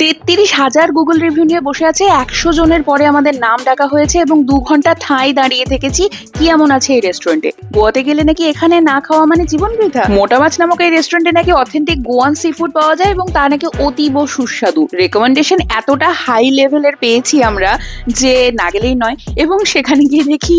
তেত্রিশ হাজার Google review নিয়ে বসে আছে। একশো জনের পরে আমাদের নাম ডাকা হয়েছে এবং দু ঘণ্টা ঠাঁই দাঁড়িয়ে থেকেছি। কি এমন আছে এই রেস্টুরেন্টে গোয়াতে গেলে নাকি এখানে না খাওয়া মানে জীবন বৃথা? মোটা মাছ নামক এই রেস্টুরেন্টে নাকি অথেন্টিক গোয়ান সি ফুড পাওয়া যায় এবং তা নাকি অতীব সুস্বাদু। রেকমেন্ডেশন এতটা হাই লেভেলের পেয়েছি আমরা যে না গেলেই নয়। এবং সেখানে গিয়ে দেখি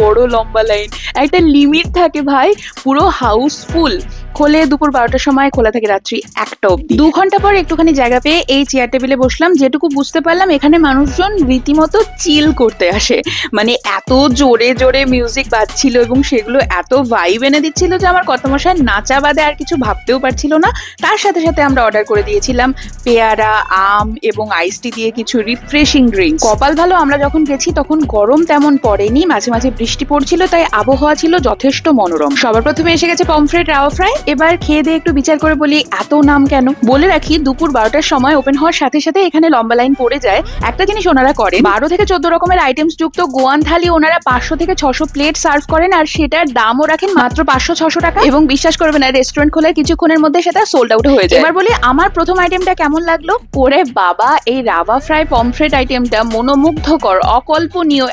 বড় লম্বা লাইন একটা লিমিট থাকে ভাই, পুরো হাউসফুল খোলে দুপুর বারোটার সময়, খোলা থাকে রাত্রি একটা অবধি। দু ঘণ্টা পর একটুখানি জায়গা পেয়ে এই চেয়ার টেবিলে বসলাম, যেটুকু বুঝতে পারলাম এখানে মানুষজন রীতিমতো চিল করতে আসে। মানে এত জোরে জোরে মিউজিক বাজছিল এবং সেগুলো এত ভাইব এনে দিচ্ছিল যে আমার কত মশাই নাচা বাদে আর কিছু ভাবতেও পারছিল না। তার সাথে সাথে আমরা অর্ডার করে দিয়েছিলাম পেয়ারা, আম এবং আইস টি দিয়ে কিছু রিফ্রেশিং ড্রিঙ্ক কপাল ভালো, আমরা যখন গেছি তখন গরম তেমন পড়েনি, মাঝে মাঝে বৃষ্টি পড়ছিল, তাই আবহাওয়া ছিল যথেষ্ট মনোরম। সবার প্রথমে এসে গেছে পমফ্রেট রাওয়া ফ্রাই এবার খেয়ে দিয়ে একটু বিচার করে বলি, এত নাম কেন? বলে রাখি, দুপুর বারোটার সময় ওপেন হওয়ার সাথে সাথে এখানে লম্বা লাইন পড়ে যায়। একটা জিনিস ওনারা করে বারো থেকে চোদ্দ রকমের আইটেমস যুক্ত গোয়ান থালি ওনারা পাঁচশো থেকে ছশো প্লেট সার্ভ করেন আর সেটার দামও রাখেন মাত্র পাঁচশো ছশো টাকা। এবং বিশ্বাস করবে না রেস্টুরেন্ট খোলার কিছুক্ষণের মধ্যে সেটা সোল্ড আউট হয়ে যায়। এবার বলি, আমার প্রথম আইটেমটা কেমন লাগল? ওরে বাবা, এই রাভা ফ্রাই পমফ্রেট আইটেমটা মনোমুগ্ধকর, অকল্পনীয়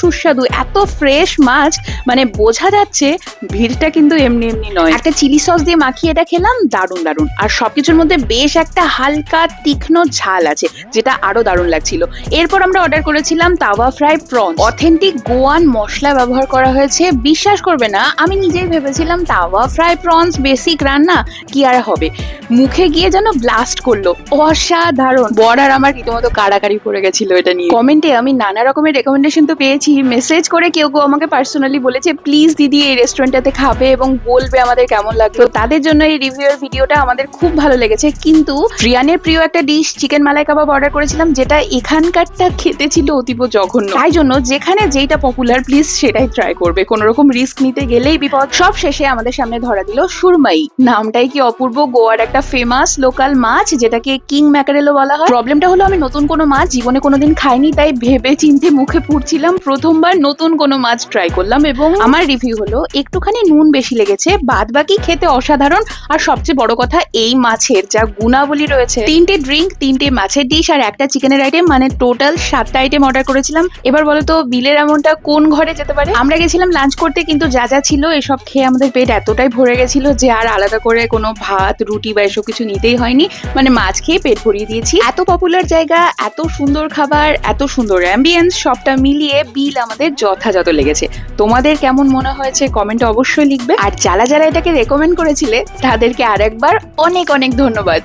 সুস্বাদু, এত ফ্রেশ মাছ মানে বোঝা যাচ্ছে ভিড়টা কিন্তু এমনি এমনি নয়। একটা চিলি সস দিয়ে মাখিয়ে এটা খেলাম, দারুণ দারুণ। আর সবকিছুর মধ্যে বেশ একটা হালকা তীক্ষ্ণ ঝাল আছে, যেটা আরও দারুণ লাগছিল। এরপর আমরা অর্ডার করেছিলাম tawa fry prawn authentic Goan masala ব্যবহার করা হয়েছে। বিশ্বাস করবে না, আমি নিজেই ভেবেছিলাম তাওয়া ফ্রাই প্রনস বেসিক রান্না কি আর হবে। মুখে গিয়ে যেন ব্লাস্ট করল। অসাধারণ। বর্ডার আমার রীতিমতো কাড়াকাড়ি পড়ে গেছিল এটা নিয়ে। কমেন্টে আমি নানা রকমের রেকমেন্ডেশন তো পেয়েছি। মেসেজ করে কেউ কেউ আমাকে পার্সোনালি বলেছে প্লিজ দিদি, এই রেস্টুরেন্টটাতে খাবে এবং বলবে আমাদের কেমন লাগল। তাদের জন্য এই রিভিউয়ের ভিডিওটা আমাদের খুব ভালো লেগেছে। কিন্তু রিয়ানের প্রিয় একটা dish chicken malai kabab order করেছিলাম, যেটা এখানকারটা খেতে ছিল অতীব জঘন্য। তাই জন্য যেখানে যেটা পপুলার প্লিজ সেটাই ট্রাই করবে। কোনো রকম রিস্ক নিতে গেলেই বিপদ। সব শেষে আমাদের সামনে ধরা দিল সুরমাই। নামটাই কি অপূর্ব, গোয়ার একটা ফেমাস লোকাল মাছ, যেটাকে কিং ম্যাকারেলও বলা হয়। প্রবলেমটা হলো আমি নতুন কোনো মাছ জীবনে কোনোদিন খাইনি, তাই ভেবে চিন্তে মুখে পুড়ছিলাম। প্রথমবার নতুন কোনো মাছ ট্রাই করলাম এবং আমার রিভিউ হলো, একটুখানি নুন বেশি লেগেছে বাদ বাকি খেতে অসাধারণ, আর সবচেয়ে বড় কথা, এই মাছের যা গুণাবলী রয়েছে, তিনটে ড্রিঙ্ক তিনটে মাছের ডিশ আর একটা চিকেনের আইটেম মানে টোটাল সাতটা আইটেম অর্ডার করেছিলাম। এবার বলো তো বিলের অ্যামাউন্টটা কোন ঘরে যেতে পারে? আমরা গেছিলাম লাঞ্চ করতে, কিন্তু যা যা ছিল, এসব খেয়ে আমাদের পেট এতটাই ভরে গেছিল যে আর আলাদা করে কোনো ভাত, রুটি বা এসব কিছু নিতেই হয়নি। মানে মাছ খেয়ে পেট ভরিয়ে দিয়েছি। এত পপুলার জায়গা, এত সুন্দর খাবার, এত সুন্দর অ্যাম্বিয়েন্স সবটা মিলিয়ে বিল আমাদের যথাযথ লেগেছে। তোমাদের কেমন মনে হয়েছে কমেন্ট অবশ্যই লিখবে। আর যারা যারা এটাকে রেকমেন্ড করেছিলে, তাদেরকে আরেকবার অনেক অনেক ধন্যবাদ।